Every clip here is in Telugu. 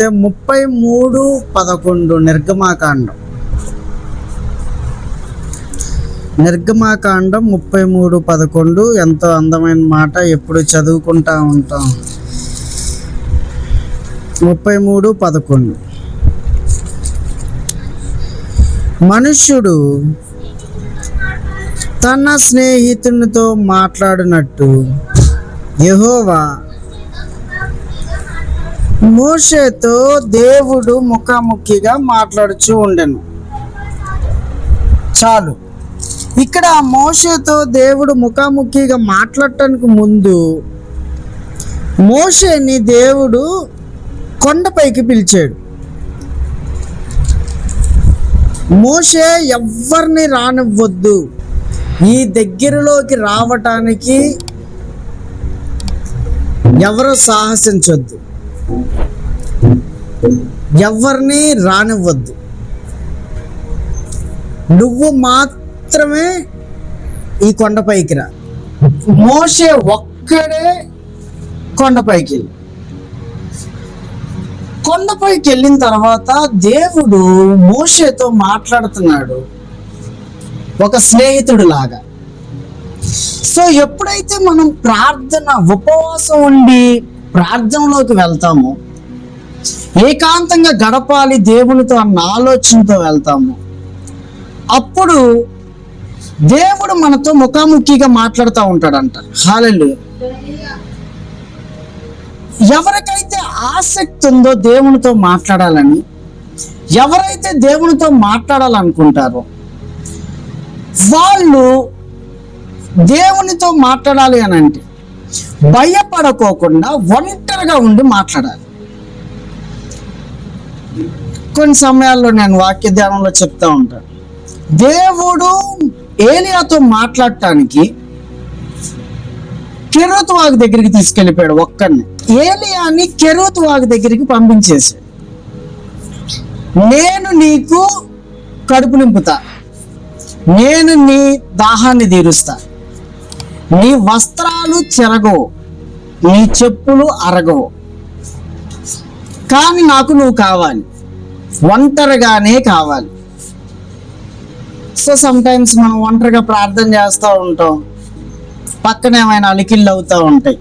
అయితే ముప్పై మూడు పదకొండు నిర్గమాకాండం. నిర్గమాకాండం ముప్పై మూడు పదకొండు ఎంతో అందమైన మాట ఎప్పుడు చదువుకుంటా ఉంటాం. ముప్పై మూడు పదకొండు. మనుష్యుడు తన స్నేహితునితో మాట్లాడినట్టు యహోవా మోషేతో దేవుడు ముఖాముఖిగా మాట్లాడుచూ ఉండెను. చాలు. ఇక్కడ మోషేతో దేవుడు ముఖాముఖిగా మాట్లాడటానికి ముందు మోషేని దేవుడు కొండపైకి పిలిచాడు. మోషే ఎవ్వరిని రానివ్వద్దు. ఈ దగ్గరలోకి రావటానికి ఎవరు సాహసించొద్దు. ఎవరిని రానివ్వద్దు. నువ్వు మాత్రమే ఈ కొండపైకి రా. మోసే ఒక్కడే కొండపైకి వెళ్ళి. కొండపైకి వెళ్ళిన తర్వాత దేవుడు మోషేతో మాట్లాడుతున్నాడు. ఒక స్నేహితుడు లాగా సో ఎప్పుడైతే మనం ప్రార్థన ఉపవాసం ఉండి ప్రార్థనలోకి వెళ్తాము. ఏకాంతంగా గడపాలి దేవునితో అన్న ఆలోచనతో వెళ్తాము. అప్పుడు దేవుడు మనతో ముఖాముఖిగా మాట్లాడుతూ ఉంటాడంట. హాలలు ఎవరికైతే ఆసక్తి ఉందో దేవునితో మాట్లాడాలని ఎవరైతే దేవునితో మాట్లాడాలనుకుంటారో వాళ్ళు దేవునితో మాట్లాడాలి అని అంటే భయపడకోకుండా ఒంటరిగా ఉండి మాట్లాడాలి. కొన్ని సమయాల్లో నేను వాక్య ధ్యానంలో చెప్తా ఉంటాను దేవుడు ఏలియాతో మాట్లాడటానికి కెరూత్ వాగు దగ్గరికి తీసుకెళ్ళిపోయాడు ఒక్కడిని. ఏలియాని కెరూత్ వాగు దగ్గరికి పంపించేశాడు. నేను నీకు కడుపు నింపుతా. నేను నీ దాహాన్ని తీరుస్తా. నీ వస్త్రాలు చెరగవు నీ చెప్పులు అరగవు. కానీ నాకు నువ్వు కావాలి ఒంటరిగానే కావాలి. సో సమ్టైమ్స్ మనం ఒంటరిగా ప్రార్థన చేస్తూ ఉంటాం పక్కన ఏమైనా అలికిళ్ళు అవుతూ ఉంటాయి.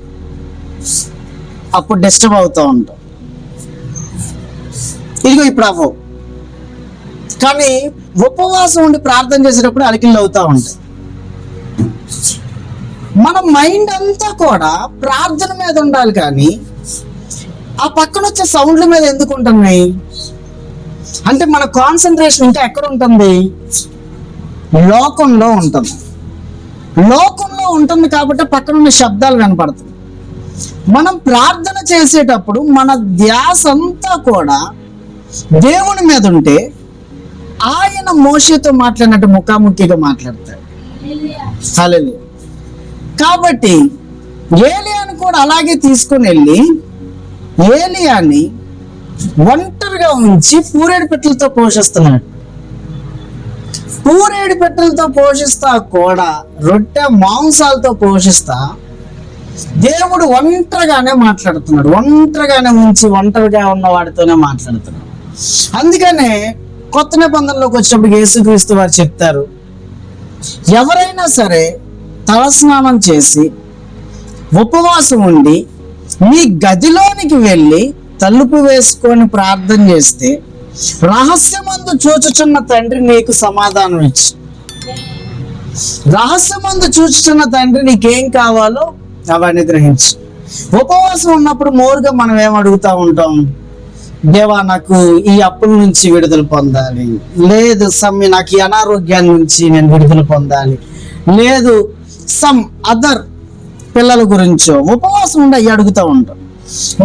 అప్పుడు డిస్టర్బ్ అవుతూ ఉంటాం. ఇదిగో ఇప్పుడు అవ్వవు కానీ ఉపవాసం ఉండి ప్రార్థన చేసేటప్పుడు అలికిళ్ళు అవుతూ ఉంటాయి. మన మైండ్ అంతా కూడా ప్రార్థన మీద ఉండాలి కానీ ఆ పక్కన వచ్చే సౌండ్ల మీద ఎందుకు ఉంటున్నాయి? అంటే మన కాన్సన్ట్రేషన్ ఇంకా ఎక్కడ ఉంటుంది? లోకంలో ఉంటుంది. లోకంలో ఉంటుంది కాబట్టి పక్కన ఉన్న శబ్దాలు వినపడుతుంది మనం ప్రార్థన చేసేటప్పుడు మన ధ్యాస అంతా కూడా దేవుని మీద ఉంటే ఆయన మోషతో మాట్లాడినట్టు ముఖాముఖిగా మాట్లాడతాడు. హల్లెలూయా. కాబట్టి ఏలియాని కూడా అలాగే తీసుకుని వెళ్ళి ఏలియాని ఒంటరిగా ఉంచి పూరేడు పెట్టెలతో పోషిస్తున్నాడు. పూరేడు పెట్టెలతో పోషిస్తా కూడా రొట్టె మాంసాలతో పోషిస్తా దేవుడు ఒంటరిగానే మాట్లాడుతున్నాడు. ఒంటరిగానే ఉంచి ఒంటరిగా ఉన్న వాడితోనే మాట్లాడుతున్నాడు. అందుకనే కొత్త నిబంధనలోకి వచ్చినప్పుడు యేసుక్రీస్తు వారు చెప్తారు ఎవరైనా సరే తలస్నానం చేసి ఉపవాసం ఉండి మీ గదిలోనికి వెళ్ళి తలుపు వేసుకొని ప్రార్థన చేస్తే రహస్యమందు చూచుచున్న తండ్రి నీకు సమాధానం ఇచ్చు రహస్యమందు చూచుచున్న తండ్రి నీకేం కావాలో అవన్నీ గ్రహించు ఉపవాసం ఉన్నప్పుడు మోరుగా మనం ఏం ఉంటాం? దేవా నాకు ఈ అప్పుల నుంచి విడుదల పొందాలి. లేదు సమ్మి నాకు ఈ అనారోగ్యాన్ని నుంచి నేను విడుదల పొందాలి. లేదు సమ్ అదర్ పిల్లల గురించో ఉపవాసం ఉండి అవి అడుగుతూ ఉంటాం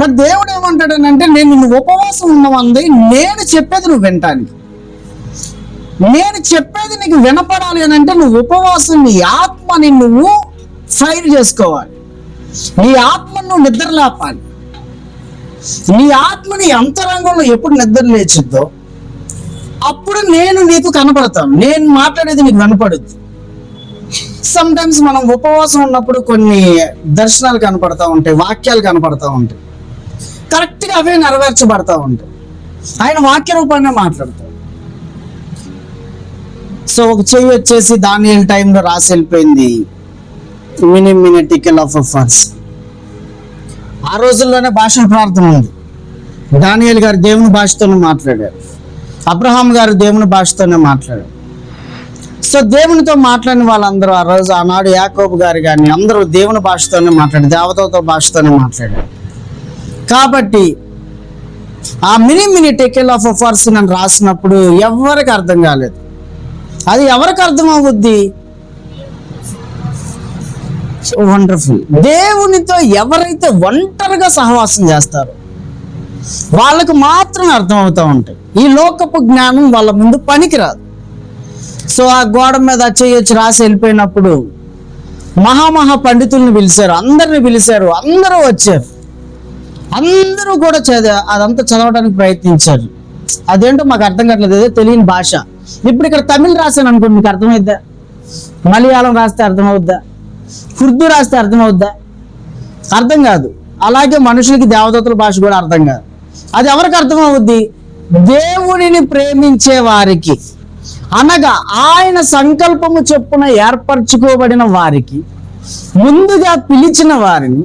బట్ దేవుడు ఏమంటాడనంటే నేను నువ్వు ఉపవాసం ఉన్నవంది నేను చెప్పేది నువ్వు వింటానికి నేను చెప్పేది నీకు వినపడాలి అని అంటే నువ్వు ఉపవాసం నీ ఆత్మని నువ్వు ఫైర్ చేసుకోవాలి. నీ ఆత్మను నువ్వు నిద్రలేపాలి నీ ఆత్మని అంతరంగంలో ఎప్పుడు నిద్ర లేచిద్దో అప్పుడు నేను నీకు కనపడతాను. నేను మాట్లాడేది నీకు వినపడుద్ది. సమ్ టైమ్స్ మనం ఉపవాసం ఉన్నప్పుడు కొన్ని దర్శనాలు కనపడతా ఉంటాయి వాక్యాలు కనపడతా ఉంటాయి. కరెక్ట్గా అవే నెరవేర్చబడతా ఉంటాయి. ఆయన వాక్య రూపాన్ని మాట్లాడతాడు. సో ఒక చెయ్యి వచ్చేసి దానియల్ టైంలో రాసి వెళ్ళిపోయింది. మినీ మినిటికల్ ఆఫ్ ఫర్స్ ఆ రోజుల్లోనే భాషా ప్రార్థన ఉంది. దానియల్ గారు దేవుని భాషతోనే మాట్లాడారు. అబ్రహాం గారు దేవుని భాషతోనే మాట్లాడారు. సో దేవునితో మాట్లాడిన వాళ్ళందరూ ఆ రోజు ఆనాడు యాకోబు గారు కానీ అందరూ దేవుని భాషతోనే మాట్లాడారు దేవతతో భాషతోనే మాట్లాడారు. కాబట్టి ఆ మినీ మినీ టెకెల్ ఆఫ్ ఫర్స్ అని రాసినప్పుడు ఎవరికి అర్థం కాలేదు. అది ఎవరికి అర్థం అవుద్ది వండర్ఫుల్ దేవునితో ఎవరైతే ఒంటరిగా సహవాసం చేస్తారో వాళ్ళకు మాత్రమే అర్థం అవుతూ ఉంటాయి. ఈ లోకపు జ్ఞానం వాళ్ళ ముందు పనికిరాదు. సో ఆ గోడ మీద చేయొచ్చి రాసి వెళ్ళిపోయినప్పుడు మహామహా పండితుల్ని పిలిచారు. అందరిని పిలిచారు. అందరూ వచ్చారు. అందరూ కూడా చదివా అదంతా చదవడానికి ప్రయత్నించారు. అదేంటో మాకు అర్థం కావట్లేదు. ఏదో తెలియని భాష. ఇప్పుడు ఇక్కడ తమిళ్ రాశాను అనుకోండి మీకు అర్థమైద్దా? మలయాళం రాస్తే అర్థమవుద్దా? ఉర్దూ రాస్తే అర్థమవుద్దా? అర్థం కాదు. అలాగే మనుషులకి దేవదత్తుల భాష కూడా అర్థం కాదు. అది ఎవరికి అర్థమవుద్ది? దేవునిని ప్రేమించే వారికి. అనగా ఆయన సంకల్పము చొప్పున ఏర్పరచుకోబడిన వారికి ముందుగా పిలిచిన వారిని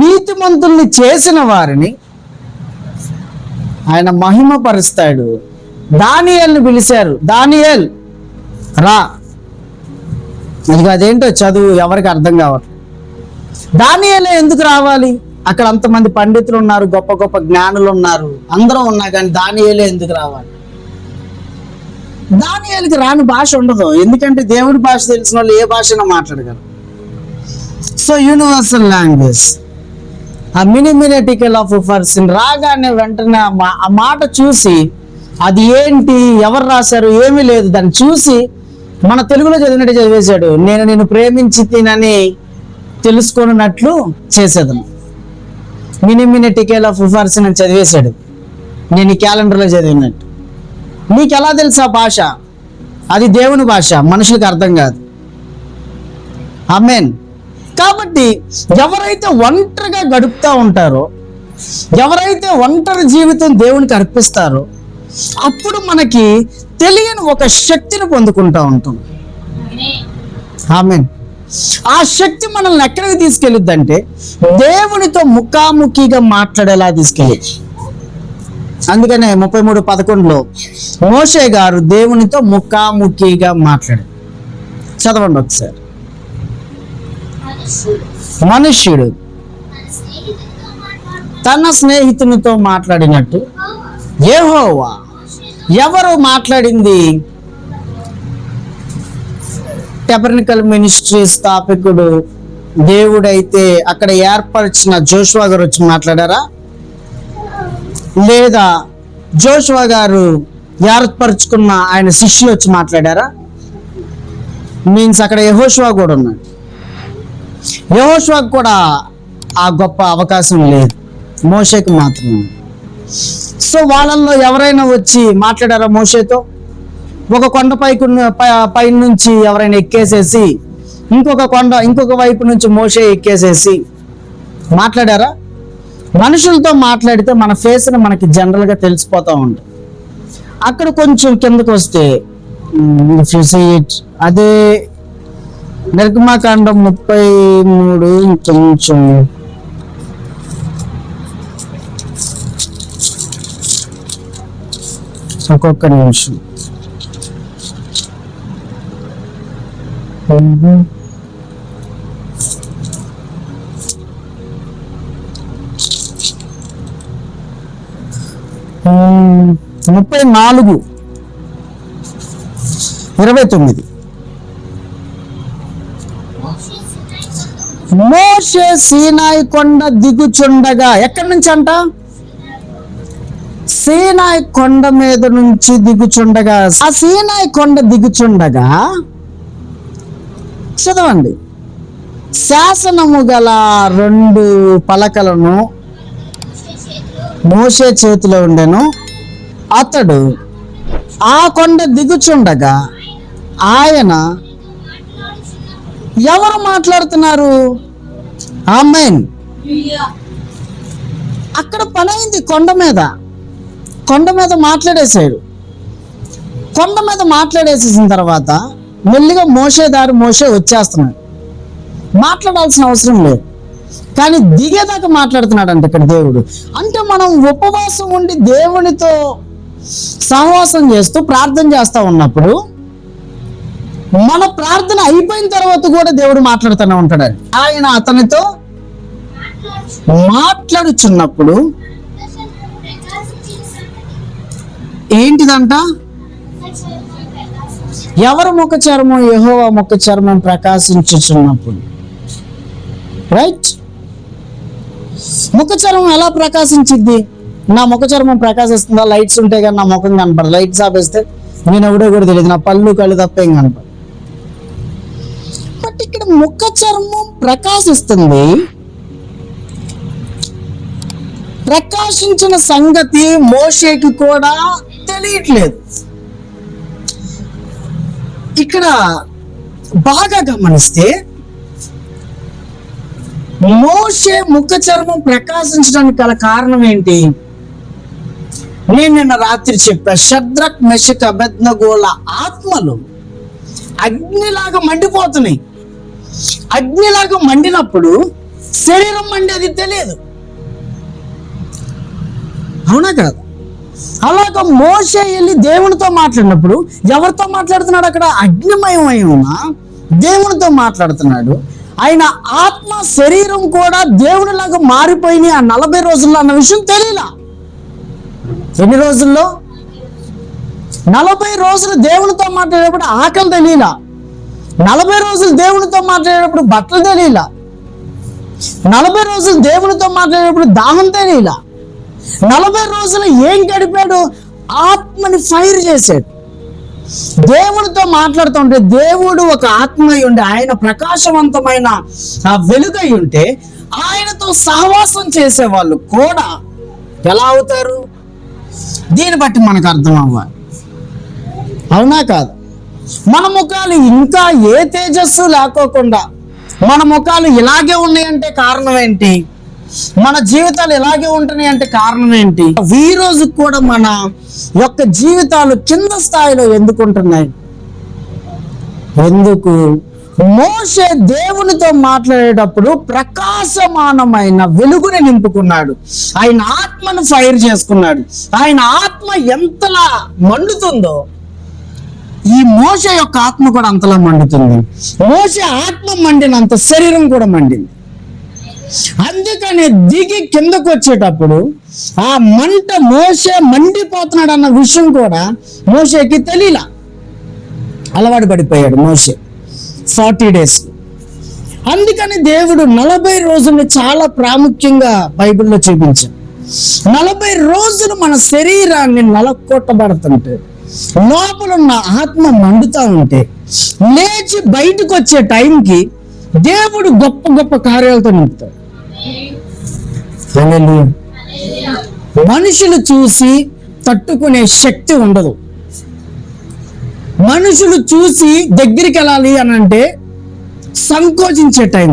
నీతిమంతుల్ని చేసిన వారిని ఆయన మహిమపరుస్తాడు. దానియల్ని పిలిచారు. దానియల్ రా. ఇక అదేంటో చదువు ఎవరికి అర్థం కావట్లేదు దానియలే ఎందుకు రావాలి? అక్కడ అంతమంది పండితులు ఉన్నారు గొప్ప గొప్ప జ్ఞానులు ఉన్నారు. అందరూ ఉన్నా కానీ దానియలే ఎందుకు రావాలి? దానియాలకి రాని భాష ఉండదు. ఎందుకంటే దేవుడి భాష తెలిసిన వాళ్ళు ఏ భాషను మాట్లాడగలరు. సో యూనివర్సల్ లాంగ్వేజ్ ఆ మినిమినటికల్ ఆఫ్ పర్సన్ రాగానే వెంటనే ఆ మా- ఆ మాట చూసి అది ఏంటి ఎవరు రాశారు ఏమీ లేదు. దాన్ని చూసి మన తెలుగులో చదివినట్టు చదివేశాడు. నేను నేను ప్రేమించి తినని తెలుసుకున్నట్లు చేసేదను. మినిమినటికల్ ఆఫ్ పర్సన్ అని చదివేశాడు. నేను ఈ క్యాలెండర్లో చదివినట్టు. నీకు ఎలా తెలుసు ఆ భాష? అది దేవుని భాష మనుషులకు అర్థం కాదు. ఆమెన్. కాబట్టి ఎవరైతే ఒంటరిగా గడుపుతూ ఉంటారో ఎవరైతే ఒంటరి జీవితం దేవునికి అర్పిస్తారో అప్పుడు మనకి తెలియని ఒక శక్తిని పొందుకుంటూ ఉంటాం. ఆమెన్. ఆ శక్తి మనల్ని ఎక్కడికి తీసుకెళ్ళిద్దంటే దేవునితో ముఖాముఖిగా మాట్లాడేలా తీసుకెళ్ళి అందుకనే ముప్పై మూడు పదకొండులో మోషే గారు దేవునితో ముఖాముఖిగా మాట్లాడారు. చదవండి ఒకసారి. మనుష్యుడు తన స్నేహితునితో మాట్లాడినట్టు ఏహోవా ఎవరు మాట్లాడింది? టెబర్నికల్ మినిస్ట్రీ స్థాపకుడు దేవుడైతే అక్కడ ఏర్పరిచిన జోష్వా గారు వచ్చి మాట్లాడారా? లేదా జోషువా గారు ఏర్పరచుకున్న ఆయన శిష్యులు వచ్చి మాట్లాడారా? మీన్స్ అక్కడ యహోష్వా కూడా ఉన్నాడు. యహోష్వాకు కూడా ఆ గొప్ప అవకాశం లేదు. మోషేకి మాత్రమే. సో వాళ్ళల్లో ఎవరైనా వచ్చి మాట్లాడారా మోషేతో? ఒక కొండ పైకి ఉన్న- పై- పై నుంచి ఎవరైనా ఎక్కేసేసి ఇంకొక కొండ ఇంకొక వైపు నుంచి మోషే ఎక్కేసేసి మాట్లాడారా? మనుషులతో మాట్లాడితే మన ఫేస్ని మనకి జనరల్గా తెలిసిపోతూ ఉంటుంది. అక్కడ కొంచెం కిందకు వస్తే ఇట్ అదే నిర్గమాకాండం ముప్పై మూడు కొంచెం ఒక్కొక్క నిమిషం. ముప్పై నాలుగు. ఇరవై తొమ్మిది. మోషే సీనాయి కొండ దిగుచుండగా ఎక్కడి నుంచి అంట సీనాయి కొండ మీద నుంచి దిగుచుండగా. ఆ సీనాయి కొండ దిగుచుండగా చదవండి. శాసనము గల రెండు పలకలను మోసే చేతిలో ఉండెను. అతడు ఆ కొండ దిగుచుండగా ఆయన ఎవరు మాట్లాడుతున్నారు? ఆమెన్. అక్కడ పని అయింది కొండ మీద. కొండ మీద మాట్లాడేశాడు. కొండ మీద మాట్లాడేసేసిన తర్వాత మెల్లిగా మోసే దారి మోసే వచ్చేస్తున్నాడు. మాట్లాడాల్సిన అవసరం లేదు. కానీ దిగేదాకా మాట్లాడుతున్నాడు అంట ఇక్కడ దేవుడు. అంటే మనం ఉపవాసం ఉండి దేవునితో సహవాసం చేస్తూ ప్రార్థన చేస్తా ఉన్నప్పుడు మన ప్రార్థన అయిపోయిన తర్వాత కూడా దేవుడు మాట్లాడుతూనే ఉంటాడు. ఆయన అతనితో మాట్లాడుచున్నప్పుడు ఏంటిదంట? ఎవరు ముఖ చర్మం యహోవా ముఖ చర్మం ప్రకాశించుచున్నప్పుడు. రైట్ ముఖ చర్మం ఎలా ప్రకాశించిద్ది? నా ముఖ చర్మం ప్రకాశిస్తుందా? లైట్స్ ఉంటే కానీ నా ముఖం కనపడదు. లైట్స్ ఆపేస్తే నేను ఎవడో కూడా తెలియదు. నా పళ్ళు కళ్ళు తప్పేం కనపడదు. బట్ ఇక్కడ ముఖ చర్మం ప్రకాశిస్తుంది. ప్రకాశించిన సంగతి మోషేకి కూడా తెలియట్లేదు. ఇక్కడ బాగా గమనిస్తే మోషే ముఖ చర్మం ప్రకాశించడానికి గల కారణం ఏంటి? నేను నిన్న రాత్రి చెప్పా శద్రక్ మెషక్ అభజ్ఞగోళ ఆత్మలు అగ్నిలాగా మండిపోతున్నాయి. అగ్నిలాగా మండినప్పుడు శరీరం మండేది తెలియదు. అవునా కాదు? అలాగ మోస వెళ్ళి దేవునితో మాట్లాడినప్పుడు ఎవరితో మాట్లాడుతున్నాడు అక్కడ? అగ్నిమయమై ఉన్న దేవునితో మాట్లాడుతున్నాడు. ఆయన ఆత్మ శరీరం కూడా దేవునిలాగా మారిపోయినాయి ఆ నలభై రోజుల్లో అన్న విషయం తెలియలా? ఎన్ని రోజుల్లో? నలభై రోజులు దేవునితో మాట్లాడేటప్పుడు ఆకలి తెలియలా. నలభై రోజులు దేవునితో మాట్లాడేటప్పుడు బట్టలు తెలియలా. నలభై రోజులు దేవునితో మాట్లాడేటప్పుడు దాహం తెలియలా. నలభై రోజులు ఏం గడిపాడు? ఆత్మని ఫైర్ చేశాడు. దేవునితో మాట్లాడుతుంటే దేవుడు ఒక ఆత్మ అయి ఉండి ఆయన ప్రకాశవంతమైన ఆ వెలుగై ఉంటే ఆయనతో సహవాసం చేసే వాళ్ళు కూడా ఎలా అవుతారు? దీన్ని బట్టి మనకు అర్థం అవ్వాలి. అవునా కాదు? మన ముఖాలు ఇంకా ఏ తేజస్సు లేకోకుండా మన ముఖాలు ఇలాగే ఉన్నాయంటే కారణం ఏంటి? మన జీవితాలు ఇలాగే ఉంటున్నాయి అంటే కారణం ఏంటి? ఈ రోజు కూడా మన యొక్క జీవితాలు కింద స్థాయిలో ఎందుకుంటున్నాయి? ఎందుకు? మోసే దేవునితో మాట్లాడేటప్పుడు ప్రకాశమానమైన వెలుగుని నింపుకున్నాడు. ఆయన ఆత్మను ఫైర్ చేసుకున్నాడు. ఆయన ఆత్మ ఎంతలా మండుతుందో ఈ మోస యొక్క ఆత్మ కూడా అంతలా మండుతుంది. మోస ఆత్మ మండినంత శరీరం కూడా మండింది. అందుకని దిగి కిందకు వచ్చేటప్పుడు ఆ మంట మోసే మండిపోతున్నాడు అన్న విషయం కూడా మోసేకి తెలియలా. అలవాటు పడిపోయాడు మోసే ఫార్టీ డేస్. అందుకని దేవుడు నలభై రోజులు చాలా ప్రాముఖ్యంగా బైబిల్లో చూపించాడు. నలభై రోజులు మన శరీరాన్ని నలకొట్టబడుతుంటే లోపల ఉన్న ఆత్మ మండుతా ఉంటే లేచి బయటకు వచ్చే టైంకి దేవుడు గొప్ప గొప్ప కార్యాలతో నింపుతాడు. మనుషులు చూసి తట్టుకునే శక్తి ఉండదు. మనుషులు చూసి దగ్గరికి వెళ్ళాలి అని అంటే సంకోచించే టైం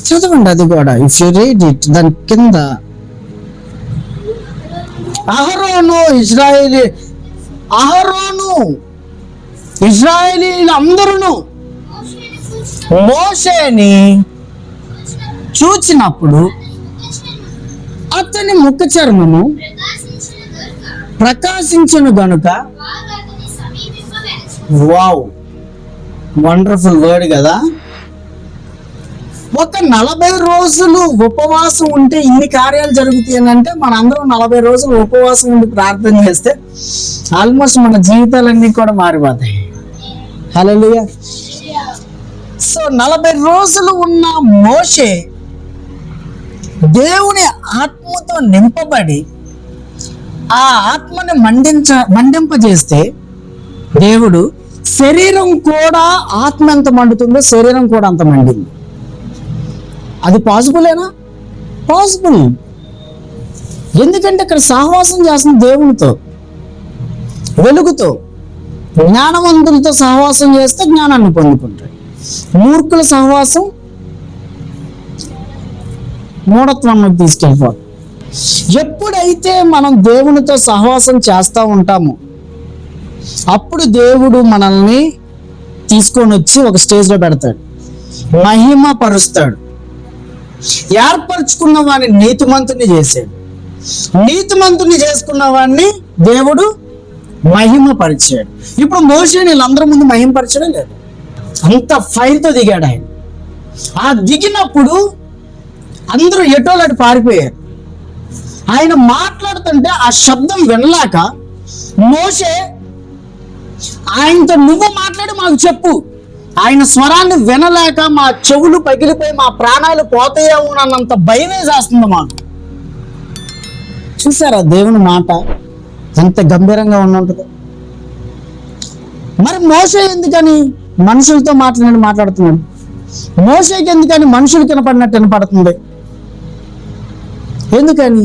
చదవండి అది కూడా. ఇఫ్ యు రీడ్ ఇట్ దాని కింద అహరోను ఇజ్రాయేలీ అహరోను ఇజ్రాయేలీలు అందరూ మోషేని చూచినప్పుడు అతని ముఖ చర్మము ప్రకాశించును గనుక వావ్. వండర్ఫుల్ వర్డ్ కదా. ఒక నలభై రోజులు ఉపవాసం ఉంటే ఇన్ని కార్యాలు జరుగుతాయి అని అంటే మనందరం నలభై రోజులు ఉపవాసం ఉండి ప్రార్థన చేస్తే ఆల్మోస్ట్ మన జీవితాలన్నీ కూడా మారిపోతాయి. హలో సో నలభై రోజులు ఉన్న మోషే దేవుని ఆత్మతో నింపబడి ఆ ఆత్మని మండించ మండింపజేస్తే దేవుడు శరీరం కూడా ఆత్మ ఎంత మండుతుందో శరీరం కూడా అంత మండింది. అది పాసిబులేనా పాసిబుల్ ఎందుకంటే ఇక్కడ సహవాసం చేస్తున్న దేవునితో వెలుగుతో జ్ఞానవంతులతో సహవాసం చేస్తే జ్ఞానాన్ని పొందుకుంటాడు. మూర్ఖుల సహవాసం మూఢత్వంలోకి తీసుకెళ్ళిపోతుంది ఎప్పుడైతే మనం దేవునితో సహవాసం చేస్తూ ఉంటామో అప్పుడు దేవుడు మనల్ని తీసుకొని వచ్చి ఒక స్టేజ్లో పెడతాడు. మహిమ పరుస్తాడు. ఏర్పరచుకున్న వాడిని నీతిమంతుని చేశాడు నీతిమంతుని చేసుకున్న వాడిని దేవుడు మహిమ పరిచాడు. ఇప్పుడు మోసే వీళ్ళందరి ముందు మహిమ పరచడం లేదు. అంత ఫైర్తో దిగాడు ఆయన. ఆ దిగినప్పుడు అందరూ ఎటోలాంటి పారిపోయారు. ఆయన మాట్లాడుతుంటే ఆ శబ్దం వినలేక మోసే ఆయనతో నువ్వు మాట్లాడు మాకు చెప్పు. ఆయన స్వరాన్ని వినలేక మా చెవులు పగిలిపోయి మా ప్రాణాలు పోతాయేమో అన్నంత భయమే చేస్తుంది మాకు. చూసారా దేవుని మాట? ఎంత గంభీరంగా ఉన్నది మరి మోస ఎందుకని మనుషులతో మాట్లాడి మాట్లాడుతున్నాడు? మోసకి ఎందుకని మనుషులు కనపడినట్టు వినపడుతుంది? ఎందుకని?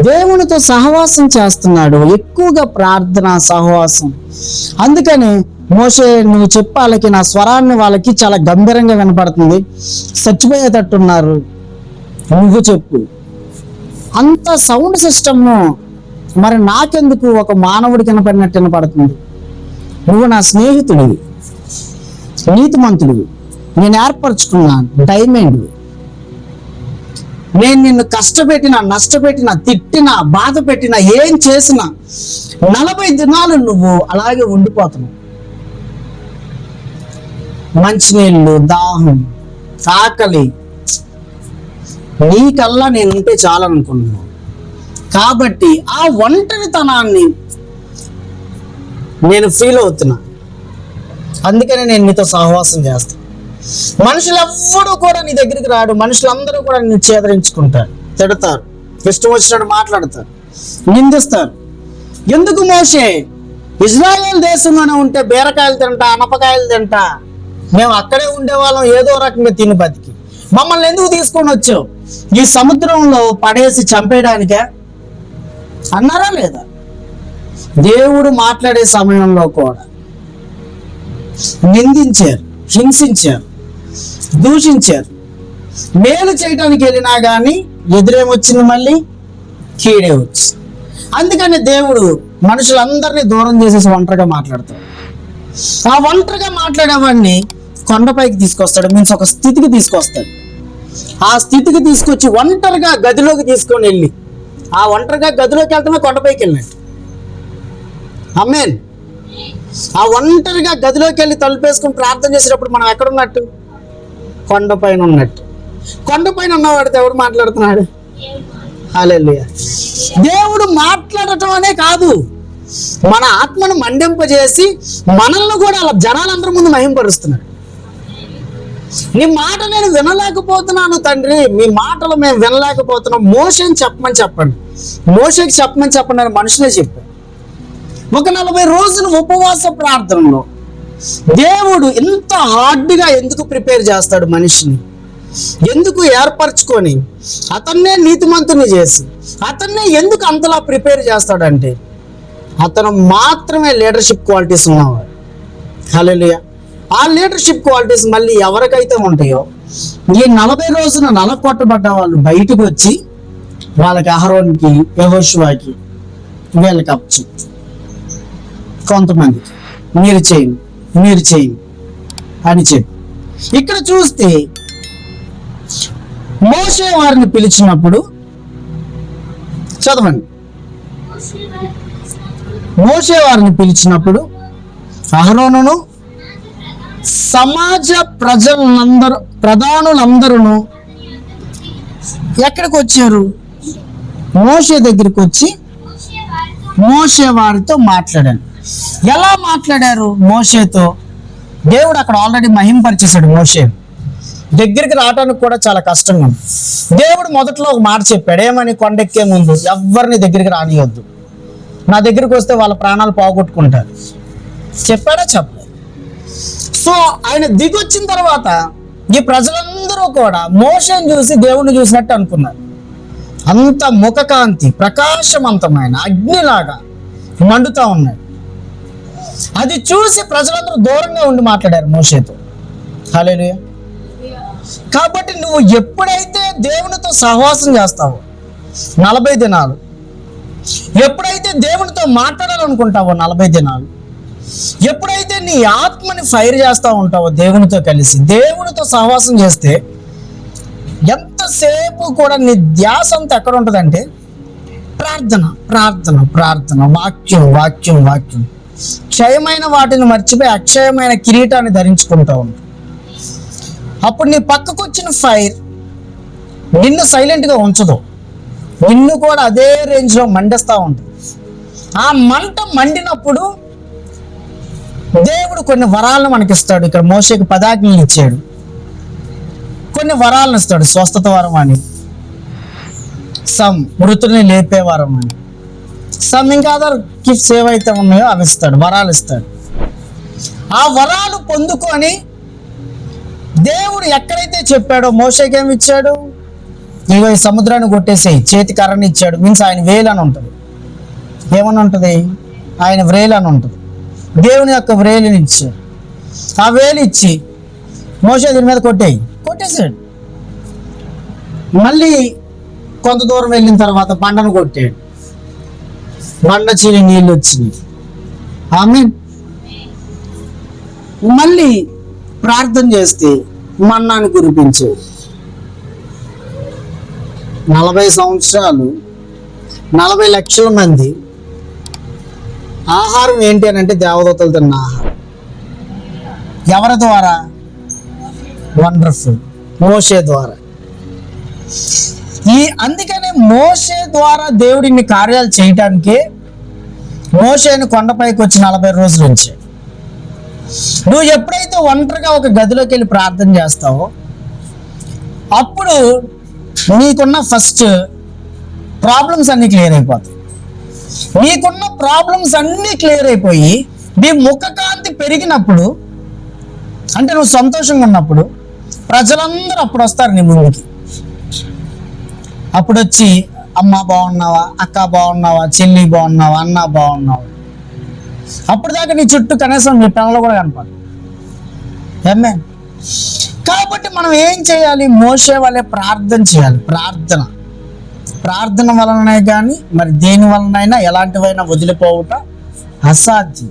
దేవునితో సహవాసం చేస్తున్నాడు. ఎక్కువగా ప్రార్థన సహవాసం. అందుకని మోసే నువ్వు చెప్పాలకి వాళ్ళకి నా స్వరాన్ని వాళ్ళకి చాలా గంభీరంగా వినపడుతుంది. చచ్చిపోయేటట్టున్నారు. నువ్వు చెప్పు. అంత సౌండ్ సిస్టమ్ను మరి నాకెందుకు ఒక మానవుడికి వినపడినట్టు వినపడుతుంది? నువ్వు నా స్నేహితుడివి నీతిమంతుడివి. నేను ఏర్పరచుకున్నాను. డైమండ్వి నేను నిన్ను కష్టపెట్టిన నష్టపెట్టిన తిట్టిన బాధ పెట్టిన ఏం చేసినా నలభై దినాలు నువ్వు అలాగే ఉండిపోతున్నావు. మంచినీళ్ళు దాహం ఆకలి నీకల్లా నేను ఉంటే చాలనుకున్నాను కాబట్టి ఆ ఒంటరితనాన్ని నేను ఫీల్ అవుతున్నా. అందుకనే నేను నీతో సహవాసం చేస్తాను మనుషులెవ్వడూ కూడా నీ దగ్గరికి రాడు. మనుషులందరూ కూడా నిన్ను చేదరించుకుంటారు. తిడతారు. ఇష్టం వచ్చినట్టు మాట్లాడతారు. నిందిస్తారు. ఎందుకు మోసే ఇజ్రాయెల్ దేశంలోనే ఉంటే బీరకాయలు తింటా అనపకాయలు తింటా. మేము అక్కడే ఉండేవాళ్ళం ఏదో రకంగా తిని బతికి. మమ్మల్ని ఎందుకు తీసుకొని వచ్చావు? ఈ సముద్రంలో పడేసి చంపేయడానికే? అన్నారా లేదా? దేవుడు మాట్లాడే సమయంలో కూడా నిందించారు హింసించారు. దూషించారు. మేలు చేయడానికి వెళ్ళినా కానీ ఎదురేమొచ్చింది మళ్ళీ కీడే వచ్చింది అందుకని దేవుడు మనుషులందరినీ దూరం చేసేసి ఒంటరిగా మాట్లాడతాడు. ఆ ఒంటరిగా మాట్లాడేవాడిని కొండపైకి తీసుకొస్తాడు మీన్స్ ఒక స్థితికి తీసుకొస్తాడు. ఆ స్థితికి తీసుకొచ్చి ఒంటరిగా గదిలోకి తీసుకొని వెళ్ళి ఆ ఒంటరిగా గదిలోకి వెళ్తామే కొండపైకి వెళ్ళినట్టు. అమ్మేన్ ఆ ఒంటరిగా గదిలోకి వెళ్ళి తలుపేసుకుని ప్రార్థన చేసేటప్పుడు మనం ఎక్కడ ఉన్నట్టు? కొండపైన ఉన్నట్టు. కొండపైన ఉన్నవాడితో ఎవడు మాట్లాడుతున్నాడు? హల్లెలూయా. దేవుడు మాట్లాడటం అనే కాదు. మన ఆత్మను మండింపజేసి మనల్ని కూడా అలా జనాలందరి ముందు మహింపరుస్తున్నాడు. నీ మాట నేను వినలేకపోతున్నాను తండ్రి. మీ మాటలు మేము వినలేకపోతున్నాం. మోషన్ చెప్పమని చెప్పండి. మోషకి చెప్పమని చెప్పండి అని మనుషులే చెప్పాను ఒక నలభై రోజులు ఉపవాస ప్రార్థనలో దేవుడు ఇంత హార్డ్గా ఎందుకు ప్రిపేర్ చేస్తాడు మనిషిని? ఎందుకు ఏర్పరచుకొని అతన్నే నీతిమంతుని చేసి అతన్నే ఎందుకు అంతలా ప్రిపేర్ చేస్తాడంటే అతను మాత్రమే లీడర్షిప్ క్వాలిటీస్ ఉన్నవాడు. హల్లెలూయా ఆ లీడర్షిప్ క్వాలిటీస్ మళ్ళీ ఎవరికైతే ఉంటాయో ఈ నలభై రోజున నలకొట్టబడ్డ వాళ్ళు బయటకు వచ్చి వాళ్ళకి అహరోన్కి యహోషువాకి వీళ్ళకి అప్పు కొంతమంది మీరు చేయండి. మీరు చేయి అని చెప్పి. ఇక్కడ చూస్తే మోసే వారిని పిలిచినప్పుడు చదవండి. మోసే వారిని పిలిచినప్పుడు అహరోనును సమాజ ప్రజలందరూ ప్రధానులందరూ ఎక్కడికి వచ్చారు? మోసే దగ్గరికి వచ్చి మోసే వారితో మాట్లాడాను. ఎలా మాట్లాడారు మోషేతో? దేవుడు అక్కడ ఆల్రెడీ మహింపరిచేశాడు మోసే దగ్గరికి రావడానికి కూడా చాలా కష్టంగా ఉంది. దేవుడు మొదట్లో ఒక మాట చెప్పాడు ఏమని కొండెక్కే ముందు ఎవరిని దగ్గరికి రానియొద్దు. నా దగ్గరికి వస్తే వాళ్ళ ప్రాణాలు పోగొట్టుకుంటారు. చెప్పాడా? చెప్పలేదు. సో ఆయన దిగొచ్చిన తర్వాత ఈ ప్రజలందరూ కూడా మోషన్ చూసి దేవుణ్ణి చూసినట్టు అనుకున్నారు. అంత ముఖకాంతి ప్రకాశవంతమైన అగ్నిలాగా మండుతా ఉన్నాడు అది చూసి ప్రజలందరూ దూరంగా ఉండి మాట్లాడారు మోషేతో. హాలేలు కాబట్టి నువ్వు ఎప్పుడైతే దేవునితో సహవాసం చేస్తావో నలభై దినాలు ఎప్పుడైతే దేవునితో మాట్లాడాలనుకుంటావో నలభై దినాలు ఎప్పుడైతే నీ ఆత్మని ఫైర్ చేస్తూ ఉంటావో దేవునితో కలిసి దేవునితో సహవాసం చేస్తే ఎంతసేపు కూడా నీ ధ్యాస అంతా ఎక్కడ ఉంటుందంటే ప్రార్థన ప్రార్థన ప్రార్థన వాక్యం వాక్యం వాక్యం. క్షయమైన వాటిని మర్చిపోయి అక్షయమైన కిరీటాన్ని ధరించుకుంటా ఉంటావు అప్పుడు నీ పక్కకు వచ్చిన ఫైర్ నిన్ను సైలెంట్గా ఉంచదు. నిన్ను కూడా అదే రేంజ్లో మండిస్తూ ఉంటుంది ఆ మంట మండినప్పుడు దేవుడు కొన్ని వరాలను మనకిస్తాడు. ఇక్కడ మోషకి పదాజ్ఞలు ఇచ్చాడు. కొన్ని వరాలను ఇస్తాడు. స్వస్థత వరం అని సమ్ మృతుల్ని లేపే వరం అని సమ్ ఇంకా అదర్ గిఫ్ట్స్ ఏవైతే ఉన్నాయో అవి ఇస్తాడు వరాలు ఇస్తాడు. ఆ వరాలు పొందుకొని దేవుడు ఎక్కడైతే చెప్పాడో మోషకి ఏమి ఇచ్చాడు? ఇగో ఈ సముద్రాన్ని కొట్టేసేయి చేతి కర్రని ఇచ్చాడు. మీన్స్ ఆయన వేలు అని ఉంటుంది. ఏమని ఉంటుంది? ఆయన వ్రేలు అని ఉంటుంది. దేవుని యొక్క వ్రేలుని ఇచ్చాడు ఆ వేలు ఇచ్చి మోసే దీని మీద కొట్టేయి కొట్టేశాడు మళ్ళీ కొంత దూరం వెళ్ళిన తర్వాత పంటను కొట్టాడు. బండ చీని నీళ్ళు వచ్చినాయి ఆమె మళ్ళీ ప్రార్థన చేస్తే మన్నాను కురిపించాడు నలభై సంవత్సరాలు నలభై లక్షల మంది ఆహారం ఏంటి అని అంటే దేవదూతలు తిన్న ఆహారం. ఎవరి ద్వారా? వండర్ఫుల్. మోషే ద్వారా. ఈ అందుకనే మోషే ద్వారా దేవుడిని కార్యాలు చేయటానికి మోషేని కొండపైకి వచ్చి నలభై రోజుల నుంచి నువ్వు ఎప్పుడైతే ఒంటరిగా ఒక గదిలోకి వెళ్ళి ప్రార్థన చేస్తావో అప్పుడు నీకున్న ఫస్ట్ ప్రాబ్లమ్స్ అన్ని క్లియర్ అయిపోతాయి. నీకున్న ప్రాబ్లమ్స్ అన్నీ క్లియర్ అయిపోయి నీ ముఖకాంతి పెరిగినప్పుడు అంటే నువ్వు సంతోషంగా ఉన్నప్పుడు ప్రజలందరూ అప్పుడు వస్తారు నీ ముందుకి. అప్పుడు వచ్చి అమ్మ బాగున్నావా అక్క బాగున్నావా చెల్లి బాగున్నావా అన్న బాగున్నావా అప్పుడు దాకా నీ చుట్టూ కనీసం నీ పిల్లలు కూడా కనపడదు ఏమే కాబట్టి మనం ఏం చేయాలి? మోసే వాళ్ళే ప్రార్థన చేయాలి. ప్రార్థన. ప్రార్థన వలననే కానీ మరి దేని వలనైనా ఎలాంటివైనా వదిలిపోవుట అసాధ్యం.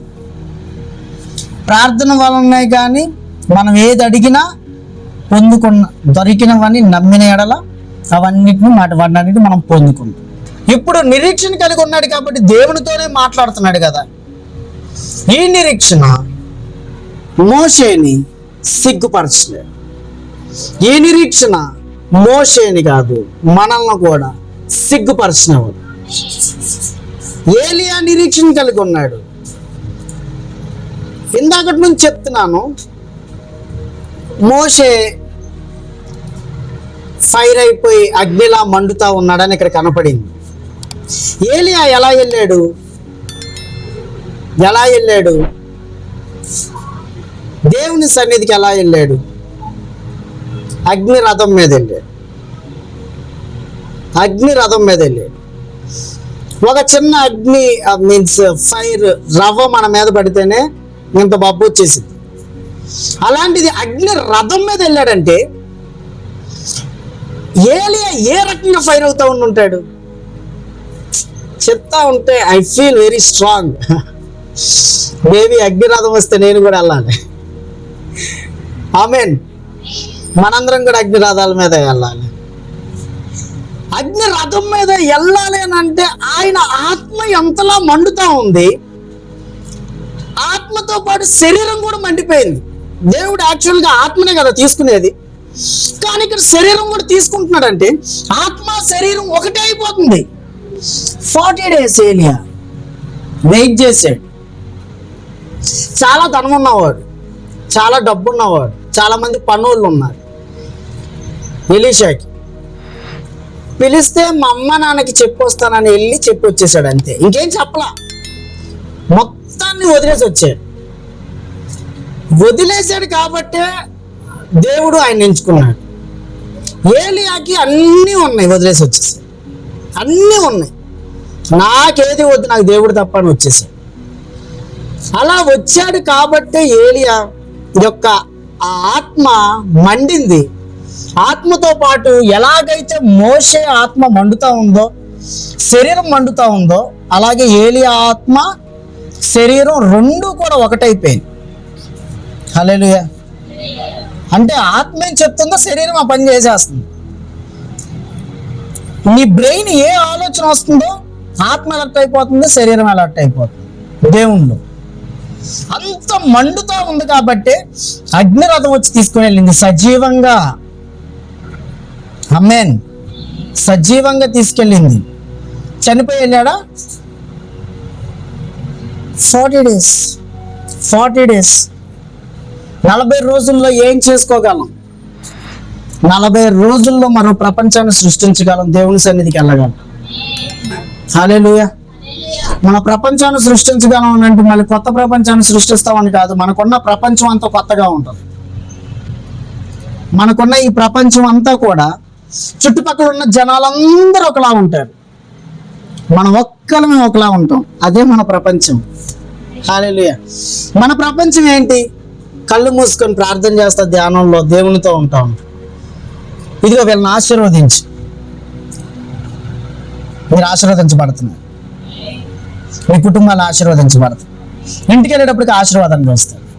ప్రార్థన వలనే కానీ మనం ఏది అడిగినా పొందుకున్న దొరికినవని నమ్మిన ఎడల అవన్నిటిని మాట వాటినన్నిటిని మనం పొందుకుంటాం. ఇప్పుడు నిరీక్షణ కలిగి ఉన్నాడు కాబట్టి దేవునితోనే మాట్లాడుతున్నాడు కదా. ఈ నిరీక్షణ మోషేని సిగ్గుపరచలేదు. ఈ నిరీక్షణ మోషేని కాదు మనల్ని కూడా సిగ్గుపరచినవాడు. ఏలియా నిరీక్షణ కలిగి ఉన్నాడు. ఇందాకటి నుంచి చెప్తున్నాను మోషే ఫైర్ అయిపోయి అగ్నిలా మండుతా ఉన్నాడని ఇక్కడ కనపడింది. ఏలియా ఎలా వెళ్ళాడు? ఎలా వెళ్ళాడు? దేవుని సన్నిధికి ఎలా వెళ్ళాడు? అగ్ని రథం మీద వెళ్ళాడు. అగ్ని రథం మీద వెళ్ళాడు. ఒక చిన్న అగ్ని మీన్స్ ఫైర్ రవ్వ మన మీద పడితేనే ఇంత బబ్బు వచ్చేసింది. అలాంటిది అగ్ని రథం మీద వెళ్ళాడంటే ఏలియా ఏ రకంగా ఫైర్ అవుతా ఉండి ఉంటాడు చెప్తా ఉంటే I feel very strong. Maybe Agniratham వస్తే నేను కూడా వెళ్ళాలి. ఆమెన్. మనందరం కూడా అగ్నిరథాల మీద వెళ్ళాలి. అగ్ని రథం మీద వెళ్ళాలి అని అంటే ఆయన ఆత్మ ఎంతలా మండుతా ఉంది ఆత్మతో పాటు శరీరం కూడా మండిపోయింది. దేవుడు యాక్చువల్గా ఆత్మనే కదా తీసుకునేది. కానీ ఇక్కడ శరీరం కూడా తీసుకుంటున్నాడంటే ఆత్మ శరీరం ఒకటే అయిపోతుంది. ఫార్టీ డేస్ ఏలియా. వెయిట్ చేశాడు. చాలా ధనం ఉన్నవాడు. చాలా డబ్బు ఉన్నవాడు. చాలా మంది పనులు ఉన్నారు. ఎలీషాకి. పిలిస్తే మా అమ్మ నాన్నకి చెప్పొస్తానని వెళ్ళి చెప్పి వచ్చేసాడు అంతే. ఇంకేం చెప్పలా? మొత్తాన్ని వదిలేసి వచ్చాడు. వదిలేశాడు కాబట్టే దేవుడు ఆయన ఎంచుకున్నాడు. ఏలియాకి అన్నీ ఉన్నాయి వదిలేసి వచ్చేసి. అన్నీ ఉన్నాయి. నాకేది వద్దు నాకు దేవుడు తప్ప అని వచ్చేసాడు అలా వచ్చాడు కాబట్టే ఏలియా యొక్క ఆత్మ మండింది. ఆత్మతో పాటు ఎలాగైతే మోసే ఆత్మ మండుతా ఉందో శరీరం మండుతా ఉందో అలాగే ఏలి ఆత్మ శరీరం రెండు కూడా ఒకటైపోయింది. హలో అంటే ఆత్మ ఏం చెప్తుందో శరీరం ఆ పని చేసేస్తుంది. నీ బ్రెయిన్ ఏ ఆలోచన వస్తుందో ఆత్మ అలర్ట్ అయిపోతుంది శరీరం అలర్ట్ అయిపోతుంది. దేవుళ్ళు అంత మండుతా ఉంది కాబట్టి అగ్నిరథం వచ్చి తీసుకుని వెళ్ళింది. సజీవంగా. అమ్మేన్ సజీవంగా తీసుకెళ్ళింది. చనిపోయి వెళ్ళాడా? ఫార్టీ డేస్ ఫార్టీ డేస్ నలభై రోజుల్లో ఏం చేసుకోగలం? నలభై రోజుల్లో మనం ప్రపంచాన్ని సృష్టించగలం దేవుని సన్నిధికి వెళ్ళగలం. హాలేలుయా మన ప్రపంచాన్ని సృష్టించగలం అని అంటే మళ్ళీ కొత్త ప్రపంచాన్ని సృష్టిస్తామని కాదు మనకున్న ప్రపంచం అంతా కొత్తగా ఉంటుంది. మనకున్న ఈ ప్రపంచం అంతా కూడా చుట్టుపక్కల ఉన్న జనాలందరూ ఒకలా ఉంటారు. మనం ఒక్కలమే ఒకలా ఉంటాం. అదే మన ప్రపంచం. హాలేలుయా మన ప్రపంచం ఏంటి? కళ్ళు మూసుకొని ప్రార్థన చేస్తా ధ్యానంలో దేవునితో ఉంటా ఉంటాం. ఇదిగో వీళ్ళని ఆశీర్వదించి. మీరు ఆశీర్వదించబడుతున్నారు. మీ కుటుంబాలు ఆశీర్వదించబడతాయి ఇంటికి వెళ్ళేటప్పటికి ఆశీర్వాదం చేస్తారు